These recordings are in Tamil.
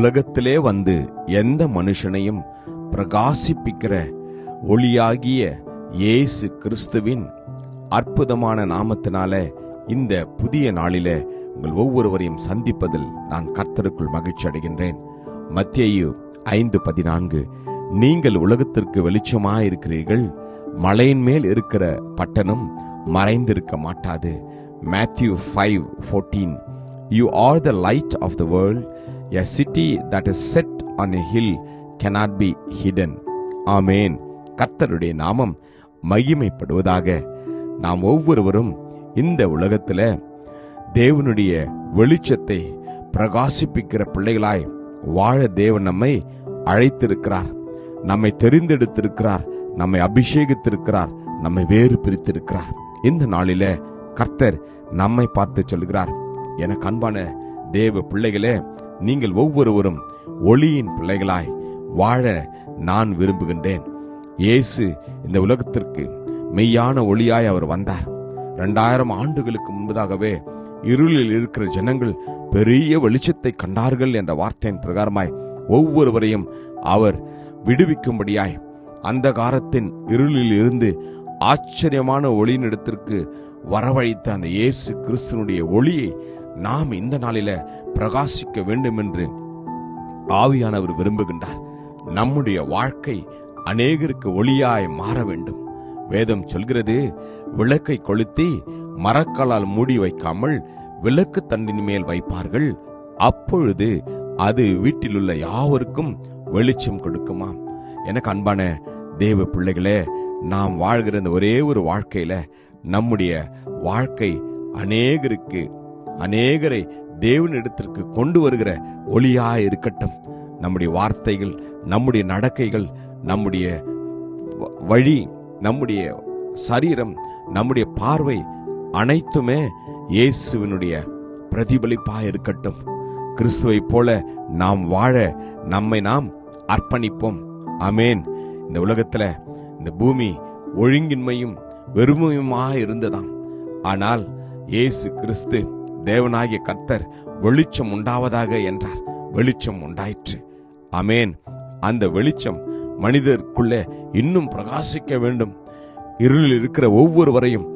உலகத்திலே வந்து எந்த மனுஷனையும் பிரகாசிப்பிக்கிற ஒளியாகிய இயேசு கிறிஸ்துவின் அற்புதமான நாமத்தினால இந்த புதிய நாளில உங்கள் ஒவ்வொருவரையும் சந்திப்பதில் நான் கர்த்தருக்குள் மகிழ்ச்சி அடைகின்றேன். மத்தியு ஐந்து பதினான்கு. நீங்கள் உலகத்திற்கு வெளிச்சமாயிருக்கிறீர்கள். மலையின் மேல் இருக்கிற பட்டணம் மறைந்திருக்க மாட்டாது. Matthew five fourteen. You are the light of the world. A city that is set on a hill cannot be hidden ஆமேன் கர்த்தருடைய நாமம் மகிமைப்படுவதாக நாம் ஒவ்வொருவரும் இந்த உலகத்தில் தேவனுடைய வெளிச்சத்தை பிரகாசிப்பிக்கிற பிள்ளைகளாய் வாழ தேவன் நம்மை அழைத்திருக்கிறார். நம்மை தெரிந்தெடுத்திருக்கிறார். நம்மை அபிஷேகித்திருக்கிறார். நம்மை வேறு பிரித்திருக்கிறார். இந்த நாளில கர்த்தர் நம்மை பார்த்து சொல்கிறார். எனக்கு அன்பான தேவ பிள்ளைகளே நீங்கள் ஒவ்வொருவரும் ஒளியின் பிள்ளைகளாய் வாழ நான் விரும்புகின்றேன். இயேசு இந்த உலகத்திற்கு மெய்யான ஒளியாய் அவர் வந்தார். இரண்டாயிரம் ஆண்டுகளுக்கு முன்பதாகவே இருளில் இருக்கிற ஜனங்கள் பெரிய வெளிச்சத்தை கண்டார்கள் என்ற வார்த்தையின் பிரகாரமாய் ஒவ்வொருவரையும் அவர் விடுவிக்கும்படியாய் அந்த காலத்தின் இருளில் இருந்து ஆச்சரியமான ஒளியினிடத்திற்கு வரவழைத்த அந்த இயேசு கிறிஸ்துனுடைய ஒளியை நாம் இந்த நாளில பிரகாசிக்க வேண்டும் என்று ஆவியானவர் விரும்புகின்றார். நம்முடைய வாழ்க்கை அநேகருக்கு ஒளியாய் மாற வேண்டும். வேதம் சொல்கிறது விளக்கை கொளுத்தி மரக்களால் மூடி வைக்காமல் விளக்கு தண்டின் மேல் வைப்பார்கள். அப்பொழுது அது வீட்டிலுள்ள யாவருக்கும் வெளிச்சம் கொடுக்குமாம். எனக்கு அன்பான தேவ பிள்ளைகளே நாம் வாழ்கிற இந்த ஒரே ஒரு வாழ்க்கையில நம்முடைய வாழ்க்கை அநேகருக்கு அநேகரை தேவனிடத்திற்கு கொண்டு வருகிற ஒளியா இருக்கட்டும். நம்முடைய வார்த்தைகள் நம்முடைய நடக்கைகள் நம்முடைய வ- வழி நம்முடைய சரீரம் நம்முடைய பார்வை அனைத்துமே இயேசுவினுடைய பிரதிபலிப்பாக இருக்கட்டும். கிறிஸ்துவைப் போல நாம் வாழ நம்மை நாம் அர்ப்பணிப்போம். அமேன் இந்த உலகத்துல இந்த பூமி ஒழுங்கின்மையும் வெறுமையுமாக இருந்ததாம். ஆனால் இயேசு கிறிஸ்து தேவனாகிய கர்த்தர் வெளிச்சம் உண்டாவதாக என்றார். வெளிச்சம் உண்டாயிற்று. அமேன் அந்த வெளிச்சம் மனிதருக்குள்ளே இன்னும் பிரகாசிக்க வேண்டும். இருளில் இருக்கிற ஒவ்வொருவரையும்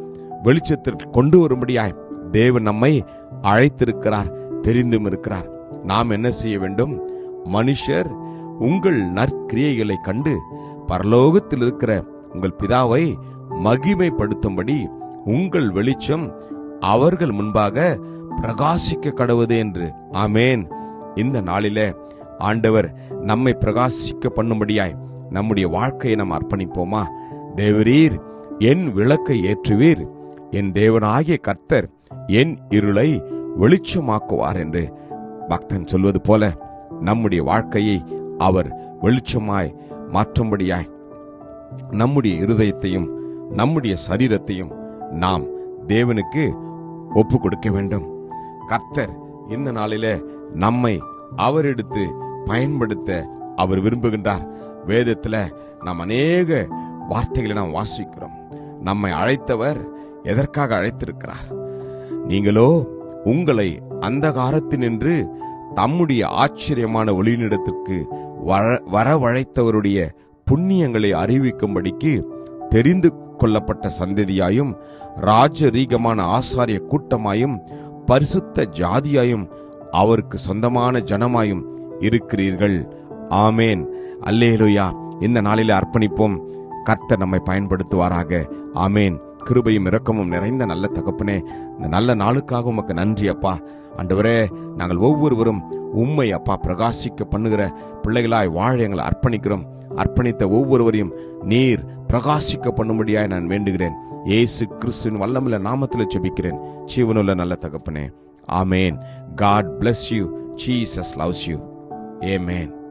வெளிச்சத்திற்கு கொண்டு வரும்படியாய் தேவன் நம்மை அழைத்திருக்கிறார் தெரிந்தும் இருக்கிறார். நாம் என்ன செய்ய வேண்டும்? மனுஷர் உங்கள் நற்கிரியைகளை கண்டு பரலோகத்தில் இருக்கிற உங்கள் பிதாவை மகிமைப்படுத்தும்படி உங்கள் வெளிச்சம் அவர்கள் முன்பாக பிரகாசிக்க கடவுது என்று. ஆமேன். இந்த நாளிலே ஆண்டவர் நம்மை பிரகாசிக்க பண்ணும்படியாய் நம்முடைய வாழ்க்கையை நாம் அர்ப்பணிப்போமா? தேவரீர் என் விளக்கை ஏற்றுவீர். என் தேவனாகிய கர்த்தர் என் இருளை வெளிச்சமாக்குவார் என்று பக்தன் சொல்வது போல நம்முடைய வாழ்க்கையை அவர் வெளிச்சமாய் மாற்றும்படியாய் நம்முடைய இருதயத்தையும் நம்முடைய சரீரத்தையும் நாம் தேவனுக்கு ஒப்பு கொடுக்க வேண்டும். கர்த்தர் இந்த நாளில நம்மை அவரெடுத்து பயன்படுத்த அவர் விரும்புகின்றார். வேதத்துல நாம் அநேக வார்த்தைகளை நாம் வாசிக்கிறோம். நம்மை அழைத்தவர் எதற்காக அழைத்திருக்கிறார்? நீங்களோ உங்களை அந்த அந்தகாரத்தினின்று தம்முடைய ஆச்சரியமான ஒளியினிடத்திற்கு வர வரவழைத்தவருடைய புண்ணியங்களை அறிவிக்கும்படிக்கு தெரிந்து கொள்ளப்பட்ட சந்ததியாயும் ராஜரீகமான ஆசாரிய கூட்டமாயும் பரிசுத்த ஜாதியாயும் அவருக்கு சொந்தமான ஜனமாயும் இருக்கிறீர்கள். ஆமேன். அல்லேலுயா. இந்த நாளில் அர்ப்பணிப்போம். கர்த்தர் நம்மை பயன்படுத்துவாராக. ஆமேன். கிருபையும் இரக்கமும் நிறைந்த நல்ல தகப்பனே இந்த நல்ல நாளுக்காக உமக்கு நன்றி அப்பா. ஆண்டவரே நாங்கள் ஒவ்வொருவரும் உண்மை அப்பா பிரகாசிக்க பண்ணுகிற பிள்ளைகளாய் வாழ எங்களை அர்ப்பணிக்கிறோம். அர்ப்பணித்த ஒவ்வொருவரையும் நீர் பிரகாசிக்க பண்ணும்படியாய் நான் வேண்டுகிறேன். ஏசு கிறிஸ்துவின் வல்லமுள்ள நாமத்தில் ஜெபிக்கிறேன். ஜீவனுள்ள நல்ல தகப்பனே. ஆமேன். God bless you Jesus loves you amen